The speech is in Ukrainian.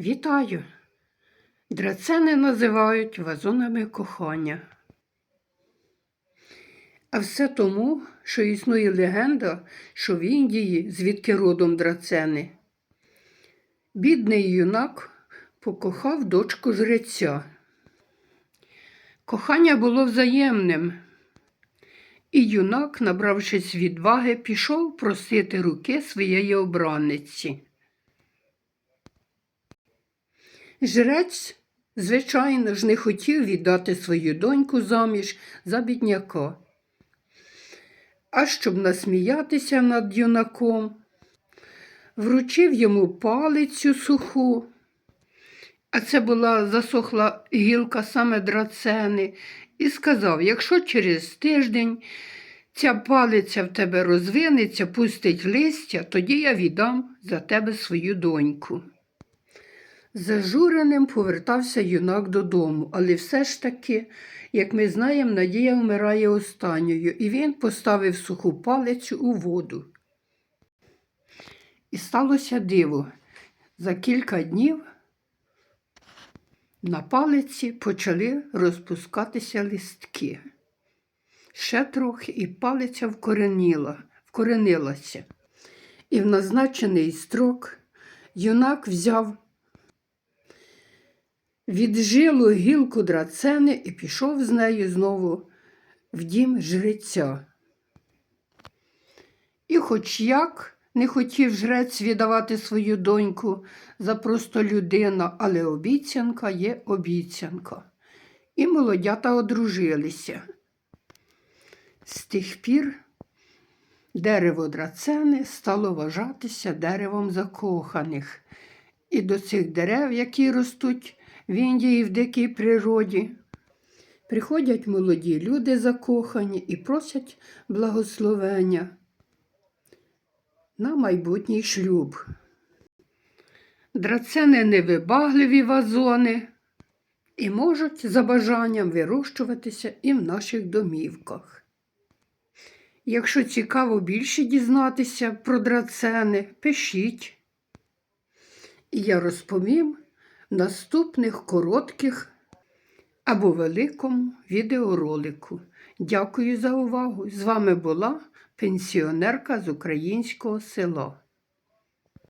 Вітаю! Драцени називають вазонами кохання. А все тому, що існує легенда, що в Індії, звідки родом драцени, бідний юнак покохав дочку жреця. Кохання було взаємним, і юнак, набравшись відваги, пішов просити руки своєї обраниці. Жрець, звичайно ж, не хотів віддати свою доньку заміж за бідняка. А щоб насміятися над юнаком, вручив йому палицю суху, а це була засохла гілка саме драцени, і сказав: якщо через тиждень ця палиця в тебе розвинеться, пустить листя, тоді я віддам за тебе свою доньку. Зажуреним повертався юнак додому, але все ж таки, як ми знаємо, надія вмирає останньою, і він поставив суху палицю у воду. І сталося диво. За кілька днів на палиці почали розпускатися листки. Ще трохи і палиця вкореніла, вкоренилася. І в назначений строк юнак взяв віджилу гілку драцени і пішов з нею знову в дім жреця. І хоч як не хотів жрець віддавати свою доньку за просто людина, але обіцянка є обіцянка. І молодята одружилися. З тих пір дерево драцени стало вважатися деревом закоханих. І до цих дерев, які ростуть в Індії в дикій природі, приходять молоді люди закохані і просять благословення на майбутній шлюб. Драцени невибагливі вазони і можуть за бажанням вирощуватися і в наших домівках. Якщо цікаво більше дізнатися про драцени, пишіть. І я розповім наступних коротких або великому відеоролику. Дякую за увагу! З вами була пенсіонерка з українського села.